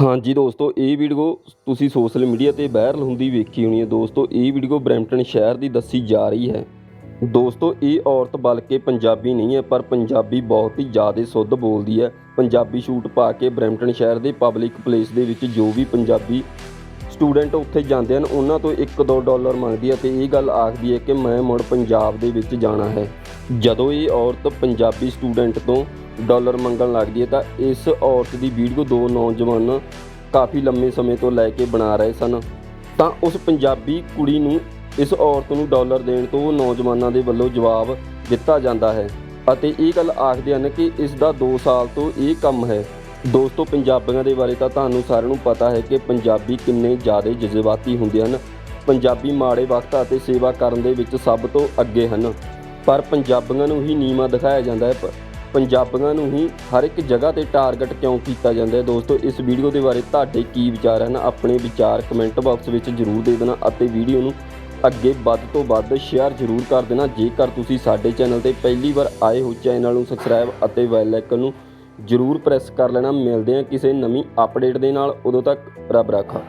ਹਾਂਜੀ ਦੋਸਤੋ, ਇਹ ਵੀਡੀਓ ਤੁਸੀਂ ਸੋਸ਼ਲ ਮੀਡੀਆ ਤੇ ਵਾਇਰਲ ਹੁੰਦੀ ਵੇਖੀ ਹੋਣੀ ਹੈ ਦੋਸਤੋ, ਇਹ ਵੀਡੀਓ ਬਰੈਂਪਟਨ ਸ਼ਹਿਰ ਦੀ ਦੱਸੀ ਜਾ ਰਹੀ ਹੈ। ਦੋਸਤੋ, ਇਹ ਔਰਤ ਬਲਕਿ ਪੰਜਾਬੀ ਨਹੀਂ ਹੈ, ਪਰ ਪੰਜਾਬੀ ਬਹੁਤ ਹੀ ਜ਼ਿਆਦਾ ਸ਼ੁੱਧ ਬੋਲਦੀ ਹੈ। ਪੰਜਾਬੀ ਸ਼ੂਟ ਪਾ ਕੇ ਬਰੈਂਪਟਨ ਸ਼ਹਿਰ ਦੇ ਪਬਲਿਕ ਪਲੇਸ ਦੇ ਵਿੱਚ ਜੋ ਵੀ ਪੰਜਾਬੀ ਸਟੂਡੈਂਟ ਉੱਥੇ ਜਾਂਦੇ ਹਨ, ਉਹਨਾਂ ਤੋਂ 1-2 ਡਾਲਰ ਮੰਗਦੀ ਹੈ ਤੇ ਇਹ ਗੱਲ ਆਖਦੀ ਹੈ ਕਿ ਮੈਂ ਮੁੜ ਪੰਜਾਬ ਦੇ ਵਿੱਚ ਜਾਣਾ ਹੈ। ਜਦੋਂ ਇਹ ਔਰਤ ਪੰਜਾਬੀ ਸਟੂਡੈਂਟ ਤੋਂ ਡਾਲਰ ਮੰਗਣ ਲੱਗਦੀ ਹੈ ਤਾਂ ਇਸ ਔਰਤ ਦੀ ਵੀਡੀਓ ਦੋ ਨੌਜਵਾਨ ਕਾਫੀ ਲੰਮੇ ਸਮੇਂ ਤੋਂ ਲੈ ਕੇ ਬਣਾ ਰਹੇ ਸਨ। ਤਾਂ ਉਸ ਪੰਜਾਬੀ ਕੁੜੀ ਨੂੰ ਇਸ ਔਰਤ ਨੂੰ ਡਾਲਰ ਦੇਣ ਤੋਂ ਨੌਜਵਾਨਾਂ ਦੇ ਵੱਲੋਂ ਜਵਾਬ ਦਿੱਤਾ ਜਾਂਦਾ ਹੈ ਅਤੇ ਇਹ ਗੱਲ ਆਖਦੇ ਹਨ ਕਿ ਇਸ ਦਾ 2 ਸਾਲ ਤੋਂ ਇਹ ਕੰਮ ਹੈ। ਦੋਸਤੋ, ਪੰਜਾਬੀਆਂ ਦੇ ਬਾਰੇ ਤਾਂ ਤੁਹਾਨੂੰ ਸਾਰਿਆਂ ਨੂੰ ਪਤਾ ਹੈ ਕਿ ਪੰਜਾਬੀ ਕਿੰਨੇ ਜ਼ਿਆਦਾ ਜਜ਼ਬਾਤੀ ਹੁੰਦੇ ਹਨ। ਪੰਜਾਬੀ ਮਾੜੇ ਵਕਤ ਅਤੇ ਸੇਵਾ ਕਰਨ ਦੇ ਵਿੱਚ ਸਭ ਤੋਂ ਅੱਗੇ ਹਨ। ਪਰ ਪੰਜਾਬੀਆਂ ਨੂੰ ਹੀ ਨੀਵਾਂ ਦਿਖਾਇਆ ਜਾਂਦਾ ਹੈ। ਪ- ਪੰਜਾਬੀਆਂ ਨੂੰ ਹੀ ਹਰ ਇੱਕ ਜਗ੍ਹਾ ਤੇ ਟਾਰਗੇਟ ਕਿਉਂ ਕੀਤਾ ਜਾਂਦਾ ਹੈ? ਦੋਸਤੋ, ਇਸ ਵੀਡੀਓ ਦੇ ਬਾਰੇ ਤੁਹਾਡੇ ਕੀ ਵਿਚਾਰ ਹਨ? ਆਪਣੇ ਵਿਚਾਰ ਕਮੈਂਟ ਬਾਕਸ ਵਿੱਚ ਜਰੂਰ ਦੇ ਦੇਣਾ ਅਤੇ ਵੀਡੀਓ ਨੂੰ ਅੱਗੇ ਵੱਧ ਤੋਂ ਵੱਧ ਸ਼ੇਅਰ ਜਰੂਰ ਕਰ ਦੇਣਾ। ਜੇਕਰ ਤੁਸੀਂ ਸਾਡੇ ਚੈਨਲ ਤੇ ਪਹਿਲੀ ਵਾਰ ਆਏ ਹੋ, ਚੈਨਲ ਨੂੰ ਸਬਸਕ੍ਰਾਈਬ ਅਤੇ ਬੈਲ ਆਈਕਨ ਨੂੰ ਜਰੂਰ ਪ੍ਰੈਸ ਕਰ ਲੈਣਾ। ਮਿਲਦੇ ਹਾਂ ਕਿਸੇ ਨਵੀਂ ਅਪਡੇਟ ਦੇ ਨਾਲ। ਉਦੋਂ ਤੱਕ ਰੱਬ ਰਾਖਾ।